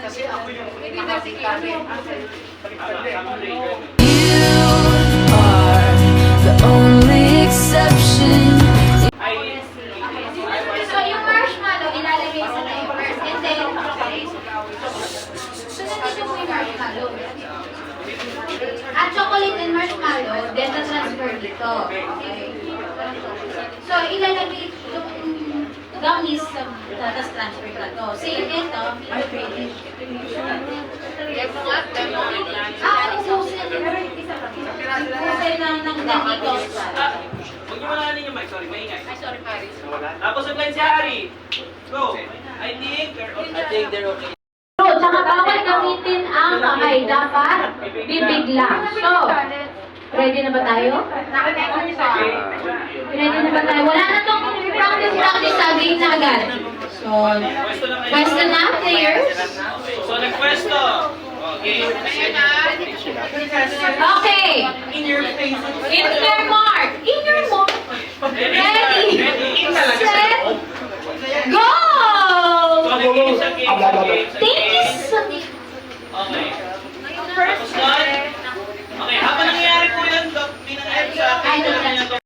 Kasi ako yung nakakita rin. are the only exception. So, yung marshmallow, ilalagay sa first. And then, sunod dito po yung marshmallow. At chocolate and marshmallow, then na-transfer dito. Okay. So, ilalagay yung gummies sa tapos transfer ka to. Same ito, Ah, ubusin. Ubusin ng, ng ganito. Huwag niyo malanin yung mic, sorry, maingay. Ay, sorry, Paris. Tapos apply si Harry. Go. I think they're okay. I think they're okay. So, tsaka bawal gamitin ang kamay. Dapat bibig lang. So, ready na ba tayo? Ready na ba tayo? Wala na tong practice practice sa game na agad. So, Pwesto na players? So, nagpwesto. Okay. Okay. In your face. In your mark. In your mark. Ready. Set. Go! Thank